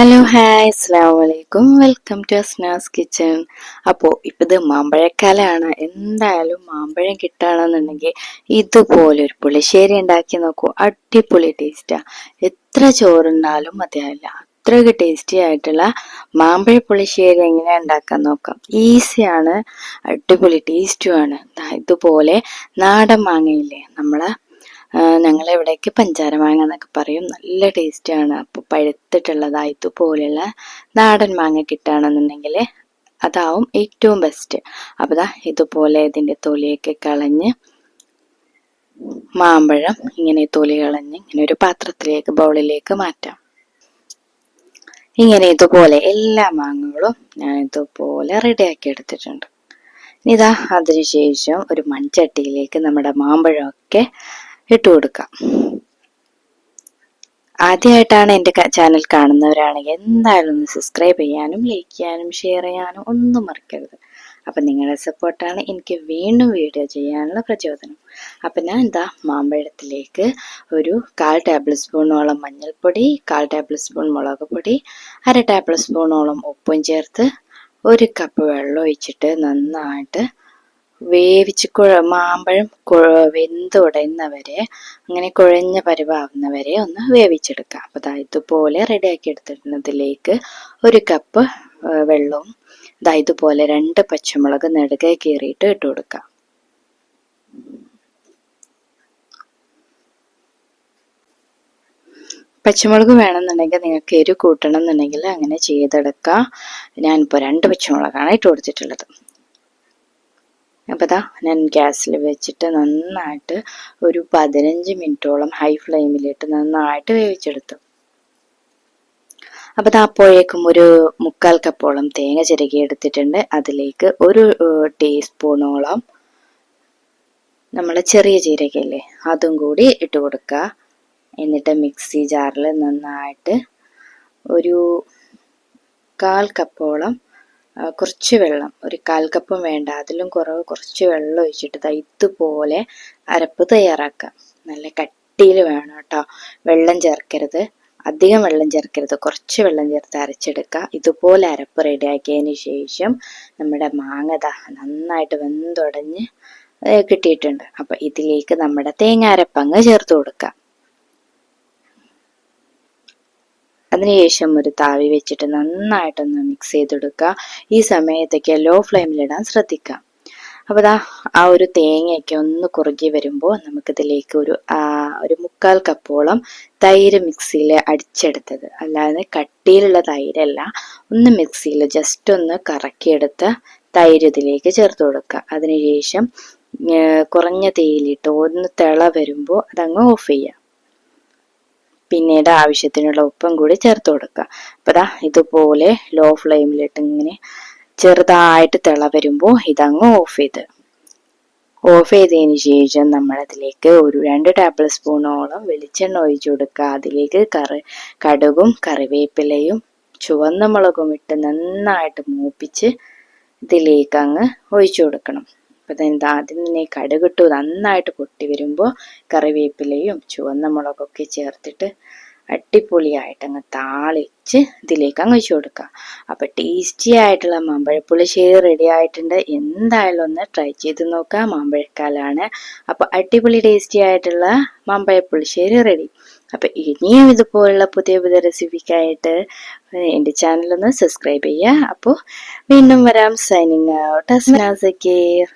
Hi അസ്സാം വലൈക്കും welcome to Asnas kitchen അപ്പോൾ ഇപ്പം ഇത് മാമ്പഴക്കാലമാണ് എന്തായാലും മാമ്പഴം കിട്ടുകയാണെന്നുണ്ടെങ്കിൽ ഇതുപോലെ ഒരു പുളിശ്ശേരി ഉണ്ടാക്കി നോക്കൂ. അടിപൊളി ടേസ്റ്റാണ് എത്ര ചോറുണ്ടാലും മതിയാവില്ല. അത്രയ്ക്ക് ടേസ്റ്റി ആയിട്ടുള്ള മാമ്പഴ പുളിശ്ശേരി എങ്ങനെ ഉണ്ടാക്കാൻ നോക്കാം. ഈസിയാണ് അടിപൊളി ടേസ്റ്റുമാണ് ഇതുപോലെ നാടൻ മാങ്ങയില്ലേ നമ്മളെ ഞങ്ങളെ ഇവിടേക്ക് പഞ്ചാര മാങ്ങ എന്നൊക്കെ പറയും. നല്ല ടേസ്റ്റാണ്. അപ്പോൾ പഴുത്തിട്ടുള്ളതായത് ഇതുപോലെയുള്ള നാടൻ മാങ്ങ കിട്ടുകയാണെന്നുണ്ടെങ്കിൽ അതാവും ഏറ്റവും ബെസ്റ്റ് അപ്പോൾ ദാ ഇതുപോലെ ഇതിന്റെ തൊലിയൊക്കെ കളഞ്ഞ് മാമ്പഴം ഇങ്ങനെ തൊലി കളഞ്ഞ് ഇങ്ങനെ ഒരു പാത്രത്തിലേക്ക് ബൗളിലേക്ക് മാറ്റാം. ഇങ്ങനെ ഇതുപോലെ എല്ലാ മാങ്ങകളും ഞാൻ ഇതുപോലെ റെഡിയാക്കി എടുത്തിട്ടുണ്ട്. ഇതാ അതിനുശേഷം ഒരു മൺചട്ടിയിലേക്ക് നമ്മുടെ മാമ്പഴമൊക്കെ ഇട്ട് കൊടുക്കാം ആദ്യമായിട്ടാണ് എന്റെ ചാനൽ കാണുന്നവരാണെങ്കിൽ എന്തായാലും ഒന്ന് സബ്സ്ക്രൈബ് ചെയ്യാനും ലൈക്ക് ചെയ്യാനും ഷെയർ ചെയ്യാനും ഒന്നും മറക്കരുത്. അപ്പം നിങ്ങളുടെ സപ്പോർട്ടാണ് എനിക്ക് വീണ്ടും വീഡിയോ ചെയ്യാനുള്ള പ്രചോദനം. അപ്പം ഞാൻ എന്താ മാമ്പഴത്തിലേക്ക് ഒരു കാൽ ടേബിൾ സ്പൂണോളം മഞ്ഞൾപ്പൊടി കാൽ ടേബിൾ സ്പൂൺ മുളക് പൊടി അര ടേബിൾ സ്പൂണോളം ഉപ്പും ചേർത്ത് ഒരു കപ്പ് വെള്ളം ഒഴിച്ചിട്ട് നന്നായിട്ട് വേവിച്ച് കുഴ മാമ്പഴം വെന്തുടയുന്നവരെ അങ്ങനെ കുഴഞ്ഞ പരിവാവുന്നവരെ ഒന്ന് വേവിച്ചെടുക്കാം. അപ്പോൾ ദാ ഇതുപോലെ റെഡിയാക്കി എടുത്തിടുന്നതിലേക്ക് ഒരു കപ്പ് വെള്ളവും ദാ ഇതുപോലെ രണ്ട് പച്ചമുളക് നെടുകെ കീറിയിട്ട് ഇട്ട് കൊടുക്കാം. പച്ചമുളക് വേണമെന്നുണ്ടെങ്കിൽ നിങ്ങൾക്ക് എരി കൂട്ടണം എന്നുണ്ടെങ്കിൽ അങ്ങനെ ചെയ്തെടുക്കാം. ഞാനിപ്പോൾ രണ്ട് പച്ചമുളകാണ് ഇട്ട് കൊടുത്തിട്ടുള്ളത്. അപ്പോൾ ഞാൻ ഗ്യാസിൽ വെച്ചിട്ട് നന്നായിട്ട് ഒരു പതിനഞ്ച് മിനിറ്റോളം ഹൈ ഫ്ലെയിമിലിട്ട് നന്നായിട്ട് വേവിച്ചെടുത്തു. അപ്പോൾ അപ്പോഴേക്കും ഒരു മുക്കാൽ കപ്പോളം തേങ്ങ ചിരകി എടുത്തിട്ടുണ്ട്. അതിലേക്ക് ഒരു ടീസ്പൂണോളം നമ്മൾ ചെറിയ ജീരകയില്ലേ അതും കൂടി ഇട്ട് കൊടുക്കുക എന്നിട്ട് മിക്സി ജാറിൽ നന്നായിട്ട് ഒരു കാൽ കപ്പോളം കുറച്ച് വെള്ളം. ഒരു കാൽ കപ്പ് വേണ്ട. അതിലും കുറവ് കുറച്ച് വെള്ളം ഒഴിച്ചിട്ട് ഇതുപോലെ അരപ്പ് തയ്യാറാക്കുക നല്ല കട്ടിയിൽ വേണം കേട്ടോ. വെള്ളം ചേർക്കരുത്. അധികം വെള്ളം ചേർക്കരുത്. കുറച്ച് വെള്ളം ചേർത്ത് അരച്ചെടുക്കുക ഇതുപോലെ അരപ്പ് റെഡിയാക്കിയതിന് ശേഷം നമ്മുടെ മാങ്ങത നന്നായിട്ട് വെന്തുടഞ്ഞ് കിട്ടിയിട്ടുണ്ട്. അപ്പം ഇതിലേക്ക് നമ്മുടെ തേങ്ങ അരപ്പങ്ങ് ചേർത്ത് കൊടുക്കുക അതിനുശേഷം ഒരു താവി വെച്ചിട്ട് നന്നായിട്ടൊന്ന് മിക്സ് ചെയ്തെടുക്കുക. ഈ സമയത്തൊക്കെ ലോ ഫ്ലെയിമിലിടാൻ ശ്രദ്ധിക്കുക. അപ്പോൾ ദാ ആ ഒരു തേങ്ങയൊക്കെ ഒന്ന് കുറുകി വരുമ്പോൾ നമുക്കിതിലേക്ക് ഒരു ഒരു മുക്കാൽ കപ്പോളം തൈര് മിക്സിയിൽ അടിച്ചെടുത്തത്. അല്ലാതെ കട്ടിയിലുള്ള തൈരല്ല. ഒന്ന് മിക്സിയിൽ ജസ്റ്റ് ഒന്ന് കറക്കിയെടുത്ത് തൈര് ഇതിലേക്ക് ചേർത്ത് കൊടുക്കുക. അതിനുശേഷം കുറഞ്ഞ തേയിലിട്ട് ഒന്ന് തിള വരുമ്പോൾ അതങ്ങ് ഓഫ് ചെയ്യുക. പിന്നീട് ആവശ്യത്തിനുള്ള ഉപ്പും കൂടി ചേർത്ത് കൊടുക്കുക. അപ്പോൾ ദാ ഇതുപോലെ ലോ ഫ്ലെയിമിലിട്ട് ഇങ്ങനെ ചെറുതായിട്ട് തിള വരുമ്പോൾ ഇതങ്ങ് ഓഫ് ചെയ്ത്. ഓഫ് ചെയ്തതിന് ശേഷം നമ്മളതിലേക്ക് ഒരു രണ്ട് ടേബിൾ സ്പൂണോളം വെളിച്ചെണ്ണ ഒഴിച്ചു കൊടുക്കുക. അതിലേക്ക് കറി കടുകും കറിവേപ്പിലയും ചുവന്ന മുളകും ഇട്ട് നന്നായിട്ട് മൂപ്പിച്ച് ഇതിലേക്ക് അങ്ങ് ഒഴിച്ചു കൊടുക്കണം. അപ്പോൾ എന്താ ആദ്യം തന്നെ കടുകിട്ട് നന്നായിട്ട് പൊട്ടി വരുമ്പോൾ കറിവേപ്പിലയും ചുവന്ന മുളകൊക്കെ ചേർത്തിട്ട് അടിപൊളിയായിട്ട് അങ്ങ് താളിച്ച് ഇതിലേക്ക് അങ്ങ് വെച്ച് കൊടുക്കുക അപ്പോൾ ടേസ്റ്റി ആയിട്ടുള്ള മാമ്പഴപ്പുളിശ്ശേരി റെഡി ആയിട്ടുണ്ട്. എന്തായാലും ഒന്ന് ട്രൈ ചെയ്ത് നോക്കാം മാമ്പഴക്കാലാണ്. അപ്പോൾ അടിപൊളി ടേസ്റ്റി ആയിട്ടുള്ള മാമ്പഴപ്പുളിശ്ശേരി റെഡി അപ്പോൾ ഇനിയും ഇതുപോലുള്ള പുതിയ പുതിയ റെസിപ്പിക്കായിട്ട് എന്റെ ചാനലൊന്ന് സബ്സ്ക്രൈബ് ചെയ്യുക. അപ്പോൾ വീണ്ടും വരാം. Signing out അസ്നാസക്കേർ